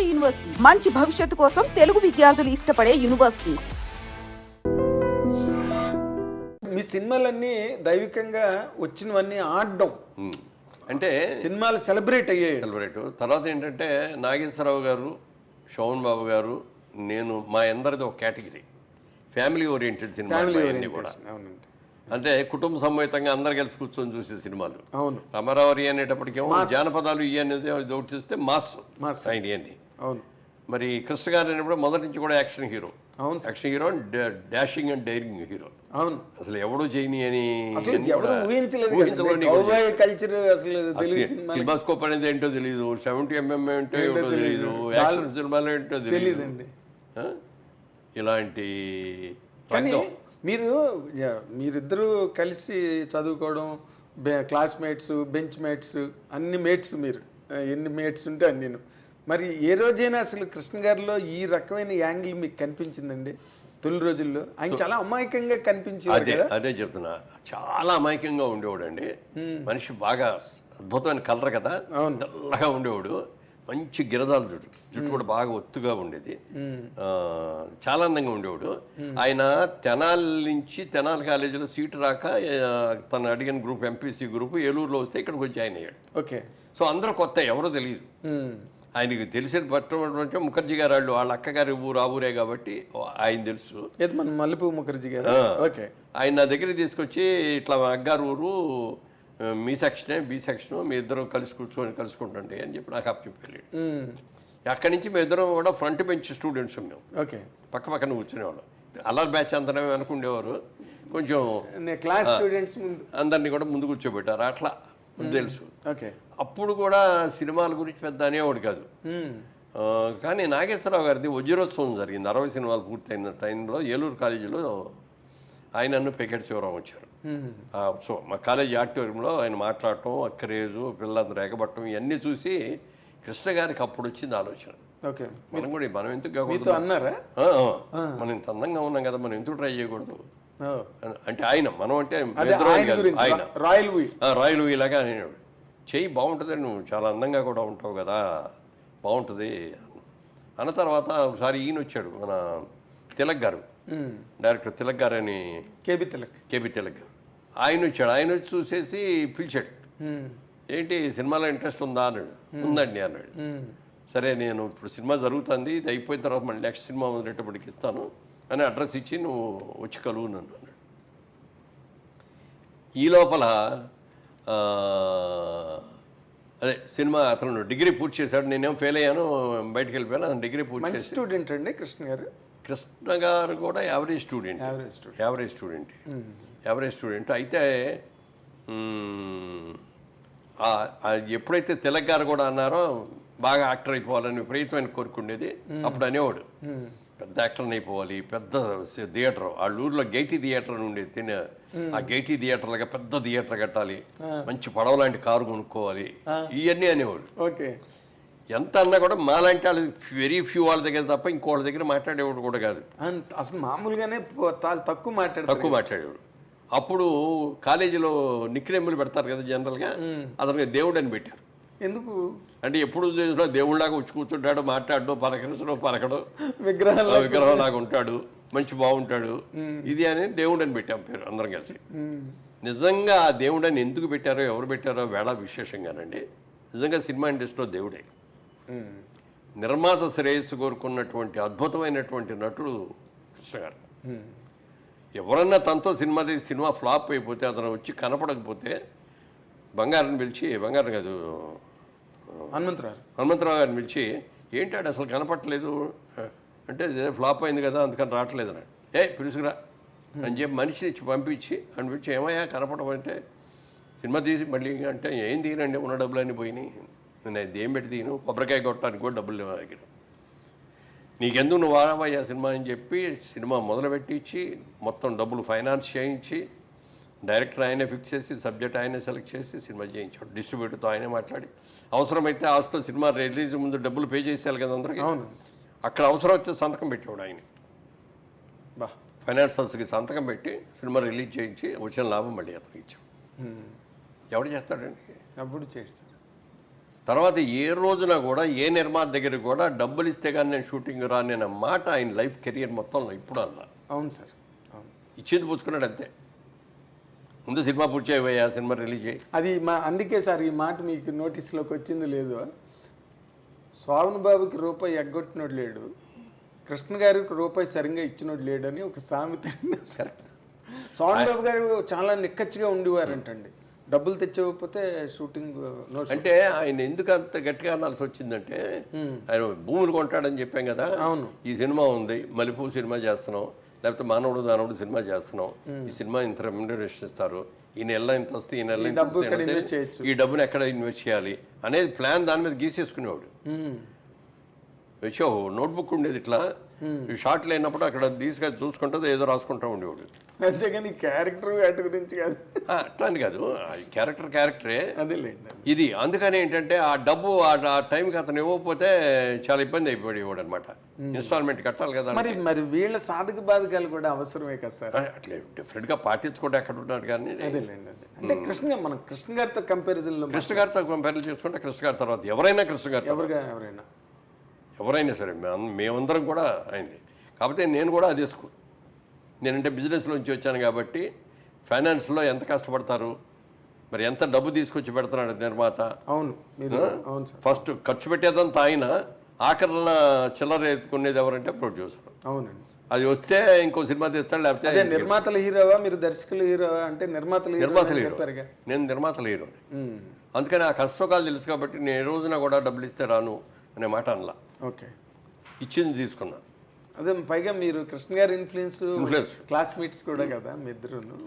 నాడు యూనివర్సిటీ. మంచి భవిష్యత్తు కోసం తెలుగు విద్యార్థులు ఇష్టపడే యూనివర్సిటీ. మీ సినిమాలన్నీ దైవికంగా వచ్చినవన్నీ ఆడడం. అంటే సినిమాలు సెలబ్రేట్ అయ్యాయి. సెలబ్రేట్. తర్వాత ఏంటంటే నాగేశ్వరరావు గారు శోభన్ బాబు గారు నేను మా అందరిది ఒక category. Family oriented cinema family అన్నీ కూడా. అంటే కుటుంబ సమేతంగా అందరు కలిసి కూర్చొని చూసే సినిమాలు. అవును. రామారావు అనేటప్పటికేమో జానపదాలు ఇవి అనేది ఒకటి చూస్తే మాస్. మాస్. ఆయన ఇవన్నీ. అవును. మరి కృష్ణ గారు అనేప్పుడు మొదటి నుంచి కూడా యాక్షన్ హీరో. అవును action hero dashing and daring hero. అవును. అసలు ఎవడు చేయని అని కల్చర్ అసలు సినిమాస్కోప్ అనేది ఏంటో తెలియదు సెవెంటీ ఎంఎం ఏంటో ఏంటో తెలియదు యాక్షన్ సినిమాలు ఏంటో తెలియదు? ఇలాంటి రంగం. మీరు మీరిద్దరూ కలిసి చదువుకోవడం క్లాస్మేట్స్ బెంచ్ మేట్స్ అన్ని మేట్స్ మీరు. ఎన్ని మేట్స్ ఉంటే అన్ని మరి ఏ రోజైనా అసలు కృష్ణ గారిలో ఈ రకమైన యాంగిల్ మీకు కనిపించిందండి? తొలి రోజుల్లో? ఆయన చాలా అమాయకంగా కనిపించేవారు అదే అదే చెప్తున్నా. చాలా అమాయకంగా ఉండేవాడు అండి మనిషి బాగా అద్భుతమైన కలర్ కదా. తెల్లగా ఉండేవాడు. మంచి గిరదాల జుట్టు జుట్టు కూడా బాగా ఒత్తుగా ఉండేది. చాలా అందంగా ఉండేవాడు. ఆయన తెనాలి నుంచి తెనాలి కాలేజీలో సీటు రాక తను అడిగిన గ్రూప్ ఎంపీసీ గ్రూప్ ఏలూరులో వస్తే ఇక్కడికి వచ్చి జాయిన్ అయ్యాడు. ఓకే. సో అందరూ కొత్త ఎవరో తెలియదు. ఆయనకి తెలిసేది పట్టడం ముఖర్జీ గారు వాళ్ళు వాళ్ళ అక్కగారి ఊరు ఆ ఊరే కాబట్టి ఆయన తెలుసు. మన మల్లెపూ ముఖర్జీ గారు? ఓకే. ఆయన నా దగ్గరికి తీసుకొచ్చి ఇట్లా మా అగ్గారు ఊరు మీ సెక్షనే బి సెక్షన్ మీ ఇద్దరు కలిసి కూర్చొని కలుసుకుంటుండే అని చెప్పి నాకు అప్పు చెప్పాడు ఉమ్, అక్కడి నుంచి మేము ఇద్దరం కూడా ఫ్రంట్ బెంచ్ స్టూడెంట్స్ మేము. ఓకే. పక్క పక్కన కూర్చునేవాళ్ళం. అల్లర్ బ్యాచ్ అందరం అనుకునేవారు కొంచెం క్లాస్ స్టూడెంట్స్ అందరినీ కూడా ముందు కూర్చోబెట్టారు. అట్లా తెలుసు. ఓకే. అప్పుడు కూడా సినిమాల గురించి పెద్ద అనేవాడు కాదు. కానీ నాగేశ్వరరావు గారిది వజ్రోత్సవం జరిగింది. అరవై సినిమాలు పూర్తయిన టైంలో ఏలూరు కాలేజీలో ఆయన నన్ను పెకెట్ శివరాం వచ్చారు. సో మా కాలేజీ ఆడిటోరియంలో ఆయన మాట్లాడటం ఆ క్రేజు పిల్లలందరూ ఎగబట్టడం ఇవన్నీ చూసి కృష్ణ గారికి అప్పుడు వచ్చింది ఆలోచన. ఓకే. మనం కూడా మనం ఎందుకు అన్నారా? మనం ఇంత అందంగా ఉన్నాం కదా మనం ఎందుకు ట్రై చేయకూడదు? అంటే ఆయన మనం అంటే ఆయన ఆయన. రాయల్ వీ. ఆ, రాయలు ఇలాగా అనేవాడు చెయ్యి బాగుంటుంది నువ్వు చాలా అందంగా కూడా ఉంటావు కదా బాగుంటుంది అన్న తర్వాత ఒకసారి ఈయన వచ్చాడు మన తిలక్ గారు. డైరెక్టర్ తిలక్ గారు అని కేబి తిలక్. కేబీ తిలక్ గారు. ఆయన వచ్చాడు ఆయన వచ్చి చూసేసి పిలిచాడు. ఏంటి సినిమాలో ఇంట్రెస్ట్ ఉందా? అన్నాడు. ఉందండి అన్నాడు. సరే నేను ఇప్పుడు సినిమా జరుగుతుంది ఇది అయిపోయిన తర్వాత మళ్ళీ నెక్స్ట్ సినిమా మొదలెట్టప్పటికి ఇస్తాను. అని అడ్రస్ ఇచ్చి నువ్వు వచ్చి కలువు నన్ను అన్నాడు. ఈ లోపల అదే సినిమా అతను డిగ్రీ పూర్తి చేశాడు నేనేం ఫెయిల్ అయ్యాను బయటికి వెళ్ళిపోయాను అతను డిగ్రీ పూర్తి చేసి స్టూడెంట్ అండి కృష్ణ గారు. కృష్ణ గారు కూడా average student average student average student అయితే ఎప్పుడైతే తిలక్ గారు కూడా అన్నారో బాగా యాక్టర్ అయిపోవాలని విపరీతమైన కోరుకుండేది అప్పుడు అనేవాడు. పెద్ద యాక్టర్ అయిపోవాలి పెద్ద థియేటర్. వాళ్ళ ఊర్లో గేటీ థియేటర్ ఉండేది తినే ఆ గేటీ థియేటర్ లాగా పెద్ద థియేటర్ కట్టాలి మంచి పడవ లాంటి కారు కొనుక్కోవాలి ఇవన్నీ అనేవాడు ఓకే. ఎంత అన్నా కూడా మాలాంటి వాళ్ళు వెరీ ఫ్యూ వాళ్ళ దగ్గర తప్ప ఇంకోళ్ళ దగ్గర మాట్లాడేవాడు కూడా కాదు. అసలు మామూలుగానే తక్కువ మాట్లాడతారు తక్కువ మాట్లాడేవాడు. అప్పుడు కాలేజీలో నిక్నేములు పెడతారు కదా జనరల్గా అతనికి దేవుడు అని పెట్టారు. ఎందుకు? అంటే ఎప్పుడు చూసినా దేవుళ్ళలాగా వచ్చి కూర్చుంటాడు మాట్లాడడం పలకరించడం పలకడం. విగ్రహాలు ఆ విగ్రహం లాగా ఉంటాడు మంచి బాగుంటాడు. ఇది అని దేవుడు అని పెట్టాం పేరు అందరం కలిసి. నిజంగా ఆ దేవుడు అని ఎందుకు పెట్టారో ఎవరు పెట్టారో వేళ విశేషంగానండి. నిజంగా సినిమా ఇండస్ట్రీలో దేవుడే. నిర్మాత శ్రేయస్సు కోరుకున్నటువంటి అద్భుతమైనటువంటి నటుడు కృష్ణ గారు. ఎవరన్నా తనతో సినిమా తీసి సినిమా ఫ్లాప్ అయిపోతే అతను వచ్చి కనపడకపోతే బంగారం పిలిచి బంగారం కాదు హనుమంతరావు. హనుమంతరావు గారిని పిలిచి ఏంటాడు అసలు కనపట్లేదు అంటే "ఇదే ఫ్లాప్ అయింది కదా అందుకని రావట్లేదు అన్నాడు. ఏ పిలుసుకురా అని చెప్పి మనిషిని ఇచ్చి పంపించి అని పిలిచి ఏమయ్యా కనపడమంటే సినిమా తీసి మళ్ళీ అంటే ఏం తీయనండి ఉన్న డబ్బులన్నీ పోయినాయి. నేను ఏం పెట్టి తీయను? కొబ్బరికాయ కొట్టడానికి కూడా డబ్బులు లేవు నా దగ్గర. నీకెందుకు నువ్వు వాడవయ్యా సినిమా అని చెప్పి సినిమా మొదలుపెట్టించి మొత్తం డబ్బులు ఫైనాన్స్ చేయించి డైరెక్టర్ ఆయనే ఫిక్స్ చేసి సబ్జెక్ట్ ఆయనే సెలెక్ట్ చేసి సినిమా చేయించాడు. డిస్ట్రిబ్యూటర్తో ఆయనే మాట్లాడి. అవసరమైతే హాస్టల్ సినిమా రిలీజ్ ముందు డబ్బులు పే చేసేయాలి కదా అందరికీ. అవును. అక్కడ అవసరం వచ్చే సంతకం పెట్టేవాడు ఆయన. బా. ఫైనాన్సర్స్కి సంతకం పెట్టి సినిమా రిలీజ్ చేయించి వచ్చిన లాభం మళ్ళీ అతనికి ఇచ్చాం. ఎవడు చేస్తాడండి? చేడు సార్. తర్వాత ఏ రోజున కూడా ఏ నిర్మాత దగ్గర కూడా డబ్బులు ఇస్తే కానీ నేను షూటింగ్ రానన్న మాట ఆయన లైఫ్ కెరియర్ మొత్తంలో ఇప్పుడు అలా అవును సార్. ఇచ్చేది పుచ్చుకున్నాడు అంతే. ముందు సినిమా పూర్తి చేయబోయా సినిమా రిలీజ్ చేయి. అది మా అందుకే సార్ ఈ మాట మీకు నోటీస్లోకి వచ్చింది లేదు. సోమన్ బాబుకి రూపాయి ఎగ్గొట్టినోడు లేడు. కృష్ణ గారికి రూపాయి సరిగ్గా ఇచ్చినోడు లేడు అని ఒక సామెత. సోమన్ బాబు గారు చాలా నిక్కచ్చిగా ఉండేవారంటండి. డబ్బులు తెచ్చకపోతే షూటింగ్ అంటే ఆయన ఎందుకు అంత గట్టిగా అనాల్సి వచ్చిందంటే ఆయన భూములు కొంటాడని చెప్పాం కదా. అవును. ఈ సినిమా ఉంది మలిపూ సినిమా చేస్తున్నాం లేకపోతే మానవుడు దానవుడు సినిమా చేస్తున్నాం. ఈ సినిమా ఇంత రెమ్యునరేషన్ ఇస్తారు ఈ నెల ఇంత వస్తే ఈ నెల. ఈ డబ్బుని ఎక్కడ ఇన్వెస్ట్ చేయాలి? అనేది ప్లాన్ దాని మీద గీసేసుకునేవాడు. వచ్చో నోట్బుక్ ఉండేది ఇట్లా. షార్ట్ లేనప్పుడు అక్కడ తీసుకొని చూసుకుంటుంది ఏదో రాసుకుంటూ ఉండేవాడు. అంతేగాని క్యారెక్టర్ వాటి గురించి కాదు. అట్లా అని కాదు. క్యారెక్టర్ క్యారెక్టరే. అదేలేండి ఇది అందుకని ఏంటంటే ఆ డబ్బు ఆ టైంకి అతను ఇవ్వకపోతే చాలా ఇబ్బంది అయిపోయేవాడు అనమాట ఇన్స్టాల్మెంట్ కట్టాలి కదా మరి మరి వీళ్ళ సాధక బాధకాలు కూడా అవసరమే కదా సార్? అట్లే డిఫరెంట్గా పాటించుకుంటే ఎక్కడ ఉన్నాడు కానీ. అదేలేండి అంటే కృష్ణ మనం కృష్ణ గారితో కంపారిజన్లో కృష్ణ గారితో కంపేర్ చేసుకుంటే కృష్ణ గారి తర్వాత ఎవరైనా కృష్ణ గారి ఎవరుగా ఎవరైనా. ఎవరైనా సరే మేమందరం కూడా అయింది. కాకపోతే నేను కూడా అదే స్కూల్. నేనంటే బిజినెస్లోంచి వచ్చాను కాబట్టి ఫైనాన్స్లో ఎంత కష్టపడతారు? మరి ఎంత డబ్బు తీసుకొచ్చి పెడుతున్నాడు నిర్మాత? అవును మీరు అవును సార్. ఫస్ట్ ఖర్చు పెట్టేదంతా ఆయన ఆఖరణ చిల్లర ఎత్తుకునేది ఎవరంటే ప్రొడ్యూసర్. అవునండి. అది వస్తే ఇంకో సినిమా తీస్తాడు లేకపోతే నిర్మాతల హీరోవా? మీరు దర్శకులు హీరోవా అంటే నిర్మాతల నిర్మాతలు హీరో. నేను నిర్మాతలు హీరో అందుకని ఆ కష్టసుఖాలు తెలుసు కాబట్టి నేను ఏ రోజున కూడా డబ్బులు ఇస్తే రాను అనే మాట అనలా. ఓకే. ఇచ్చింది తీసుకున్నా. అదే పైగా మీరు కృష్ణ గారి ఇన్ఫ్లుయెన్స్. క్లాస్మేట్స్ కూడా కదా మీ ఇద్దరును.